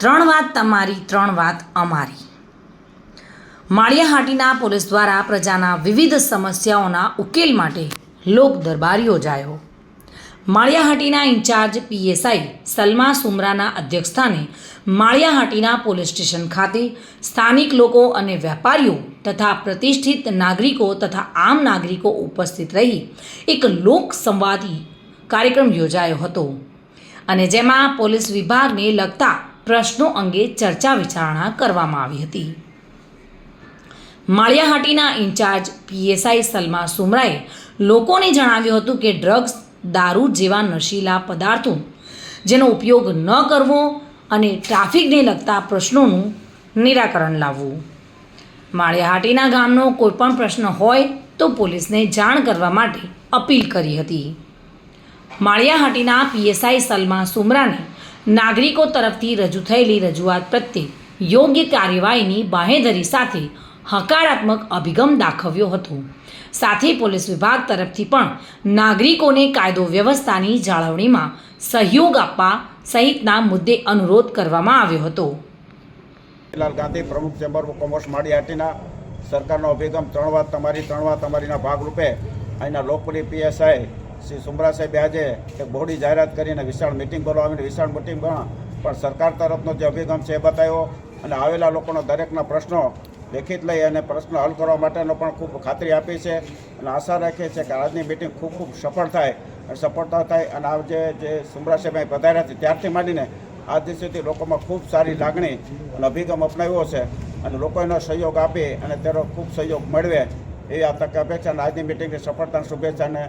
ત્રણ વાત તમારી, ત્રણ વાત અમારી. માળિયાહાટીના પોલીસ દ્વારા પ્રજાના વિવિધ સમસ્યાઓના ઉકેલ માટે લોક દરબાર યોજાયો. માળિયાહાટીના ઇન્ચાર્જ પીએસઆઈ સલમા સુમરાના અધ્યક્ષસ્થાને માળિયાહાટીના પોલીસ સ્ટેશન ખાતે સ્થાનિક લોકો અને વેપારીઓ તથા પ્રતિષ્ઠિત નાગરિકો તથા આમ નાગરિકો ઉપસ્થિત રહી એક લોક સંવાદી કાર્યક્રમ યોજાયો હતો. અને જેમાં પોલીસ વિભાગને લગતા પ્રશ્નો અંગે ચર્ચા વિચારણા કરવામાં આવી હતી. માળિયાહાટીના ઇન્ચાર્જ પીએસઆઈ સલમા સુમરાએ લોકોને જણાવ્યું હતું કે ડ્રગ્સ, દારૂ જેવા નશીલા પદાર્થો જેનો ઉપયોગ ન કરવો અને ટ્રાફિકને લગતા પ્રશ્નોનું નિરાકરણ લાવવું. માળિયાહાટીના ગામનો કોઈપણ પ્રશ્ન હોય તો પોલીસને જાણ કરવા માટે અપીલ કરી હતી. માળિયાહાટીના પીએસઆઈ સલમા સુમરાને નાગરિકો તરફથી રજૂ થયેલી રજૂઆત પ્રત્યે યોગ્ય કાર્યવાહીની બાહેધરી સાથે હકારાત્મક અભિગમ દાખવ્યો હતો. સાથે પોલીસ વિભાગ તરફથી પણ નાગરિકોને કાયદો વ્યવસ્થાની જાળવણીમાં સહયોગ આપવા સહિતના મુદ્દે અનુરોધ કરવામાં આવ્યો હતો. લાલ ગાંધી પ્રમુખ ચેમ્બર ઓફ કોમર્સ માળીહાટીના સરકારનો અભિગમ ત્રણ વાત તમારી, ત્રણ વાત તમારીના ભાગરૂપે અહીંના લોકપ્રિય પીએસઆઈ શ્રી સુમરા સાહેબે આજે એક બોડી જાહેરાત કરીને વિશાળ મિટિંગ બોલાવીને વિશાળ મિટિંગમાં પણ સરકાર તરફનો જે અભિગમ છે એ બતાવ્યો અને આવેલા લોકોનો દરેકના પ્રશ્નો લેખિત લઈ અને પ્રશ્નો હલ કરવા માટેનો પણ ખૂબ ખાતરી આપી છે અને આશા રાખીએ છીએ કે આજની મિટિંગ ખૂબ ખૂબ સફળ થાય અને સફળતા થાય અને આ જે જે સુમરા સાહેબ પધાર્યા છે ત્યારથી માંડીને આજ સુધી લોકોમાં ખૂબ સારી લાગણી અને અભિગમ અપનાવ્યો છે અને લોકોનો સહયોગ આપી અને તેનો ખૂબ સહયોગ મળવે એવી આ તકે અપેક્ષા અને આજની મિટિંગની સફળતાની શુભેચ્છાને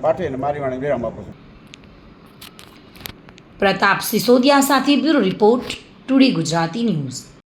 પાઠવીને મારી વાણી વિરામ આપું છું. પ્રતાપ સિસોદિયા સાથે bureau report today Gujarati news.